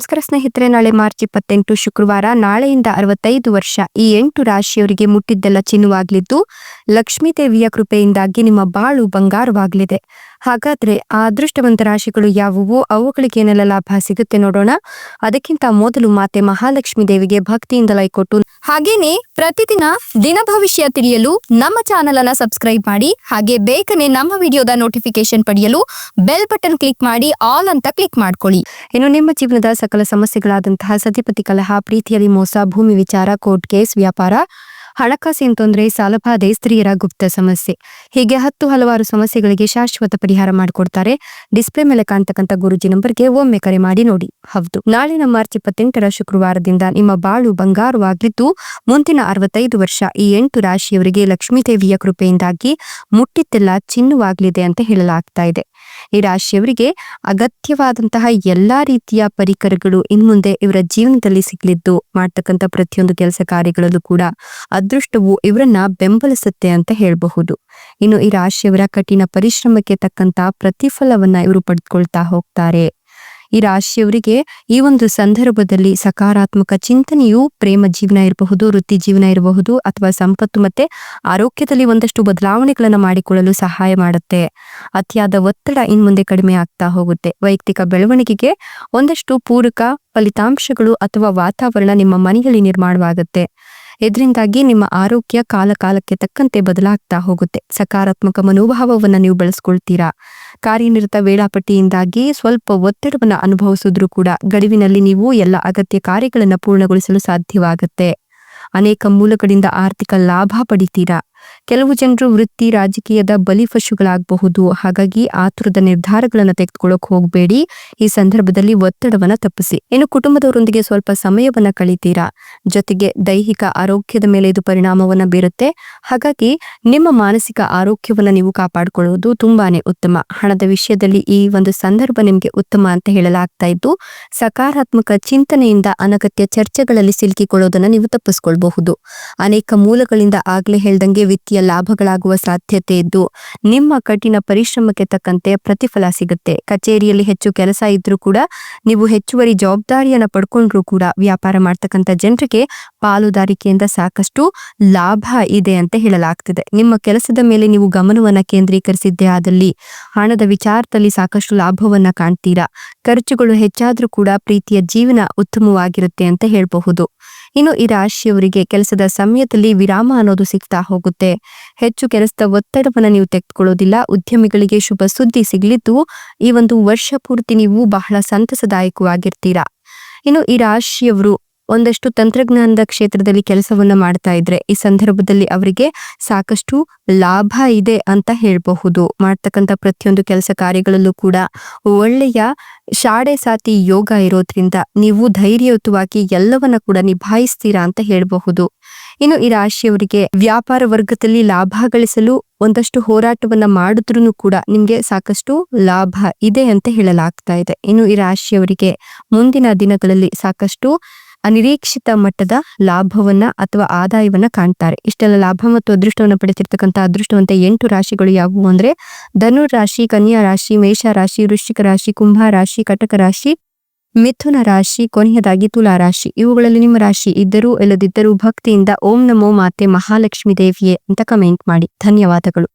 ನಮಸ್ಕಾರ ಸ್ನೇಹಿತರೆ, ನಾಳೆ ಮಾರ್ಚ್ ಇಪ್ಪತ್ತೆಂಟು ಶುಕ್ರವಾರ, ನಾಳೆಯಿಂದ ಅರವತ್ತೈದು ವರ್ಷ ಈ ಎಂಟು ರಾಶಿಯವರಿಗೆ ಮುಟ್ಟಿದ್ದೆಲ್ಲ ಚಿನ್ನವಾಗಲಿದ್ದು, ಲಕ್ಷ್ಮೀ ದೇವಿಯ ಕೃಪೆಯಿಂದಾಗಿ ನಿಮ್ಮ ಬಾಳು ಬಂಗಾರವಾಗಲಿದೆ. ಹಾಗಾದ್ರೆ ಆ ಅದೃಷ್ಟವಂತ ರಾಶಿಗಳು ಯಾವುವು? ಅವುಗಳಿಗೆ ಏನೆಲ್ಲ ಲಾಭ ಸಿಗುತ್ತೆ ನೋಡೋಣ. ಅದಕ್ಕಿಂತ ಮೊದಲು ಮಾತೆ ಮಹಾಲಕ್ಷ್ಮಿ ದೇವಿಗೆ ಭಕ್ತಿಯಿಂದ ಲೈಕ್ ಕೊಟ್ಟು. ಹಾಗೇನೆ ಪ್ರತಿದಿನ ದಿನ ಭವಿಷ್ಯ ತಿಳಿಯಲು ನಮ್ಮ ಚಾನೆಲ್ ಅನ್ನ ಸಬ್ಸ್ಕ್ರೈಬ್ ಮಾಡಿ, ಹಾಗೆ ಬೇಗನೆ ನಮ್ಮ ವಿಡಿಯೋದ ನೋಟಿಫಿಕೇಶನ್ ಪಡೆಯಲು ಬೆಲ್ ಬಟನ್ ಕ್ಲಿಕ್ ಮಾಡಿ, ಆಲ್ ಅಂತ ಕ್ಲಿಕ್ ಮಾಡ್ಕೊಳ್ಳಿ. ಇನ್ನು ನಿಮ್ಮ ಜೀವನದ ಸಕಲ ಸಮಸ್ಯೆಗಳಾದಂತಹ ಸತಿಪತಿ ಕಲಹ, ಪ್ರೀತಿಯಲ್ಲಿ ಮೋಸ, ಭೂಮಿ ವಿಚಾರ, ಕೋರ್ಟ್ ಕೇಸ್, ವ್ಯಾಪಾರ ಹಣಕಾಸಿನ ತೊಂದರೆ ಸಾಲಬಾಧೆ ಸ್ತ್ರೀಯರ ಗುಪ್ತ ಸಮಸ್ಯೆ. ಹೀಗೆ ಹತ್ತು ಹಲವಾರು ಸಮಸ್ಯೆಗಳಿಗೆ ಶಾಶ್ವತ ಪರಿಹಾರ ಮಾಡಿಕೊಡ್ತಾರೆ. ಡಿಸ್ಪ್ಲೇ ಮೇಲೆ ಕಾಣ್ತಕ್ಕಂಥ ಗುರುಜಿ ನಂಬರ್ಗೆ ಒಮ್ಮೆ ಕರೆ ಮಾಡಿ ನೋಡಿ. ಹೌದು. ನಾಳಿನ ಮಾರ್ಚ್ ಇಪ್ಪತ್ತೆಂಟರ ಶುಕ್ರವಾರದಿಂದ ನಿಮ್ಮ ಬಾಳು ಬಂಗಾರವಾಗಿದ್ದು ಮುಂದಿನ ಅರವತ್ತೈದು ವರ್ಷ ಈ ಎಂಟು ರಾಶಿಯವರಿಗೆ ಲಕ್ಷ್ಮೀದೇವಿಯ ಕೃಪೆಯಿಂದಾಗಿ ಮುಟ್ಟಿತ್ತೆಲ್ಲ ಚಿನ್ನವಾಗಲಿದೆ ಅಂತ ಹೇಳಲಾಗ್ತಾ ಇದೆ. ಈ ರಾಶಿಯವರಿಗೆ ಅಗತ್ಯವಾದಂತಹ ಎಲ್ಲಾ ರೀತಿಯ ಪರಿಕರಗಳು ಇನ್ಮುಂದೆ ಇವರ ಜೀವನದಲ್ಲಿ ಸಿಗ್ಲಿದ್ದು ಮಾಡ್ತಕ್ಕಂಥ ಪ್ರತಿಯೊಂದು ಕೆಲಸ ಕಾರ್ಯಗಳಲ್ಲೂ ಕೂಡ ಅದೃಷ್ಟವು ಇವರನ್ನ ಬೆಂಬಲಿಸುತ್ತೆ ಅಂತ ಹೇಳಬಹುದು. ಇನ್ನು ಈ ರಾಶಿಯವರ ಕಠಿಣ ಪರಿಶ್ರಮಕ್ಕೆ ತಕ್ಕಂತ ಪ್ರತಿಫಲವನ್ನ ಇವರು ಪಡೆದುಕೊಳ್ತಾ ಹೋಗ್ತಾರೆ. ಈ ರಾಶಿಯವರಿಗೆ ಈ ಒಂದು ಸಂದರ್ಭದಲ್ಲಿ ಸಕಾರಾತ್ಮಕ ಚಿಂತನೆಯು ಪ್ರೇಮ ಜೀವನ ಇರಬಹುದು, ವೃತ್ತಿ ಜೀವನ ಇರಬಹುದು ಅಥವಾ ಸಂಪತ್ತು ಮತ್ತೆ ಆರೋಗ್ಯದಲ್ಲಿ ಒಂದಷ್ಟು ಬದಲಾವಣೆಗಳನ್ನು ಮಾಡಿಕೊಳ್ಳಲು ಸಹಾಯ ಮಾಡುತ್ತೆ. ಅತಿಯಾದ ಒತ್ತಡ ಇನ್ ಮುಂದೆ ಕಡಿಮೆ ಆಗ್ತಾ ಹೋಗುತ್ತೆ. ವೈಯಕ್ತಿಕ ಬೆಳವಣಿಗೆಗೆ ಒಂದಷ್ಟು ಪೂರಕ ಫಲಿತಾಂಶಗಳು ಅಥವಾ ವಾತಾವರಣ ನಿಮ್ಮ ಮನೆಯಲ್ಲಿ ನಿರ್ಮಾಣವಾಗುತ್ತೆ. ಇದರಿಂದಾಗಿ ನಿಮ್ಮ ಆರೋಗ್ಯ ಕಾಲ ಕಾಲಕ್ಕೆ ತಕ್ಕಂತೆ ಬದಲಾಗ್ತಾ ಹೋಗುತ್ತೆ. ಸಕಾರಾತ್ಮಕ ಮನೋಭಾವವನ್ನು ನೀವು ಬೆಳೆಸ್ಕೊಳ್ತೀರಾ? ಕಾರ್ಯನಿರತ ವೇಳಾಪಟ್ಟಿಯಿಂದಾಗಿ ಸ್ವಲ್ಪ ಒತ್ತಡವನ್ನು ಅನುಭವಿಸಿದ್ರೂ ಕೂಡ ಗಡುವಿನಲ್ಲಿ ನೀವು ಎಲ್ಲ ಅಗತ್ಯ ಕಾರ್ಯಗಳನ್ನು ಪೂರ್ಣಗೊಳಿಸಲು ಸಾಧ್ಯವಾಗುತ್ತೆ. ಅನೇಕ ಮೂಲಗಳಿಂದ ಆರ್ಥಿಕ ಲಾಭ ಪಡಿತೀರಾ? ಕೆಲವು ಜನರು ವೃತ್ತಿ, ರಾಜಕೀಯದ ಬಲಿಪಶುಗಳಾಗಬಹುದು ಹಾಗಾಗಿ ಆತುರದ ನಿರ್ಧಾರಗಳನ್ನು ತೆಗೆದುಕೊಳ್ಳೋಕೆ ಹೋಗಬೇಡಿ. ಈ ಸಂದರ್ಭದಲ್ಲಿ ಒತ್ತಡವನ್ನ ತಪ್ಪಿಸಿ. ಇನ್ನು ಕುಟುಂಬದವರೊಂದಿಗೆ ಸ್ವಲ್ಪ ಸಮಯವನ್ನ ಕಳಿತೀರಾ? ಜೊತೆಗೆ ದೈಹಿಕ ಆರೋಗ್ಯದ ಮೇಲೆ ಇದು ಪರಿಣಾಮವನ್ನ ಬೀರುತ್ತೆ. ಹಾಗಾಗಿ ನಿಮ್ಮ ಮಾನಸಿಕ ಆರೋಗ್ಯವನ್ನ ನೀವು ಕಾಪಾಡಿಕೊಳ್ಳುವುದು ತುಂಬಾನೇ ಉತ್ತಮ. ಹಣದ ವಿಷಯದಲ್ಲಿ ಈ ಒಂದು ಸಂದರ್ಭ ನಿಮಗೆ ಉತ್ತಮ ಅಂತ ಹೇಳಲಾಗ್ತಾ ಇದ್ದು, ಸಕಾರಾತ್ಮಕ ಚಿಂತನೆಯಿಂದ ಅನಗತ್ಯ ಚರ್ಚೆಗಳಲ್ಲಿ ಸಿಲುಕಿಕೊಳ್ಳೋದನ್ನ ನೀವು ತಪ್ಪಿಸ್ಕೊಳ್ಬಹುದು. ಅನೇಕ ಮೂಲಗಳಿಂದ ಆಗ್ಲೇ ಹೇಳ್ದಂಗೆ ವಿತ್ತೀಯ ಲಾಭಗಳಾಗುವ ಸಾಧ್ಯತೆ ಇದ್ದು, ನಿಮ್ಮ ಕಠಿಣ ಪರಿಶ್ರಮಕ್ಕೆ ತಕ್ಕಂತೆ ಪ್ರತಿಫಲ ಸಿಗುತ್ತೆ. ಕಚೇರಿಯಲ್ಲಿ ಹೆಚ್ಚು ಕೆಲಸ ಇದ್ರೂ ಕೂಡ, ನೀವು ಹೆಚ್ಚುವರಿ ಜವಾಬ್ದಾರಿಯನ್ನ ಪಡ್ಕೊಂಡ್ರೂ ಕೂಡ ವ್ಯಾಪಾರ ಮಾಡ್ತಕ್ಕಂಥ ಜನರಿಗೆ ಪಾಲುದಾರಿಕೆಯಿಂದ ಸಾಕಷ್ಟು ಲಾಭ ಇದೆ ಅಂತ ಹೇಳಲಾಗ್ತಿದೆ. ನಿಮ್ಮ ಕೆಲಸದ ಮೇಲೆ ನೀವು ಗಮನವನ್ನ ಕೇಂದ್ರೀಕರಿಸಿದ್ದೇ ಆದಲ್ಲಿ, ಹಣದ ವಿಚಾರದಲ್ಲಿ ಸಾಕಷ್ಟು ಲಾಭವನ್ನ ಕಾಣ್ತೀರಾ? ಖರ್ಚುಗಳು ಹೆಚ್ಚಾದ್ರೂ ಕೂಡ ಪ್ರೀತಿಯ ಜೀವನ ಉತ್ತಮವಾಗಿರುತ್ತೆ ಅಂತ ಹೇಳಬಹುದು. ಇನ್ನು ಈ ರಾಶಿಯವರಿಗೆ ಕೆಲಸದ ಸಮಯದಲ್ಲಿ ವಿರಾಮ ಅನ್ನೋದು ಸಿಗ್ತಾ ಹೋಗುತ್ತೆ. ಹೆಚ್ಚು ಕೆಲಸದ ಒತ್ತಡವನ್ನು ನೀವು ತೆಗೆದುಕೊಳ್ಳೋದಿಲ್ಲ. ಉದ್ಯಮಿಗಳಿಗೆ ಶುಭ ಸುದ್ದಿ ಸಿಗಲಿದ್ದು ಈ ಒಂದು ವರ್ಷ ಪೂರ್ತಿ ನೀವು ಬಹಳ ಸಂತಸದಾಯಕವಾಗಿರ್ತೀರಾ. ಇನ್ನು ಈ ರಾಶಿಯವರು ಒಂದಷ್ಟು ತಂತ್ರಜ್ಞಾನದ ಕ್ಷೇತ್ರದಲ್ಲಿ ಕೆಲಸವನ್ನ ಮಾಡ್ತಾ ಇದ್ರೆ, ಈ ಸಂದರ್ಭದಲ್ಲಿ ಅವರಿಗೆ ಸಾಕಷ್ಟು ಲಾಭ ಇದೆ ಅಂತ ಹೇಳಬಹುದು. ಮಾಡ್ತಕ್ಕಂಥ ಪ್ರತಿಯೊಂದು ಕೆಲಸ ಕಾರ್ಯಗಳಲ್ಲೂ ಕೂಡ ಒಳ್ಳೆಯ ಶಾಡೆ ಸಾತಿ ಯೋಗ ಇರೋದ್ರಿಂದ ನೀವು ಧೈರ್ಯಯುತವಾಗಿ ಎಲ್ಲವನ್ನ ಕೂಡ ನಿಭಾಯಿಸ್ತೀರಾ ಅಂತ ಹೇಳಬಹುದು. ಇನ್ನು ಈ ರಾಶಿಯವರಿಗೆ ವ್ಯಾಪಾರ ವರ್ಗದಲ್ಲಿ ಲಾಭ ಗಳಿಸಲು ಒಂದಷ್ಟು ಹೋರಾಟವನ್ನ ಮಾಡಿದ್ರೂ ಕೂಡ ನಿಮ್ಗೆ ಸಾಕಷ್ಟು ಲಾಭ ಇದೆ ಅಂತ ಹೇಳಲಾಗ್ತಾ ಇದೆ. ಇನ್ನು ಈ ರಾಶಿಯವರಿಗೆ ಮುಂದಿನ ದಿನಗಳಲ್ಲಿ ಸಾಕಷ್ಟು ಅನಿರೀಕ್ಷಿತ ಮಟ್ಟದ ಲಾಭವನ್ನ ಅಥವಾ ಆದಾಯವನ್ನ ಕಾಣ್ತಾರೆ. ಇಷ್ಟೆಲ್ಲ ಲಾಭ ಮತ್ತು ಅದೃಷ್ಟವನ್ನು ಪಡೆದಿರ್ತಕ್ಕಂಥ ಅದೃಷ್ಟವಂತ ಎಂಟು ರಾಶಿಗಳು ಯಾವುವು ಅಂದ್ರೆ ಧನು ರಾಶಿ, ಕನ್ಯಾ ರಾಶಿ, ಮೇಷ ರಾಶಿ, ವೃಶ್ಚಿಕ ರಾಶಿ, ಕುಂಭ ರಾಶಿ, ಕಟಕ ರಾಶಿ, ಮಿಥುನ ರಾಶಿ, ಕೊನೆಯದಾಗಿ ತುಲಾ ರಾಶಿ. ಇವುಗಳಲ್ಲಿ ನಿಮ್ಮ ರಾಶಿ ಇದ್ದರೂ ಇಲ್ಲದಿದ್ದರೂ ಭಕ್ತಿಯಿಂದ ಓಂ ನಮೋ ಮಾತೆ ಮಹಾಲಕ್ಷ್ಮಿ ದೇವಿಯೇ ಅಂತ ಕಮೆಂಟ್ ಮಾಡಿ. ಧನ್ಯವಾದಗಳು.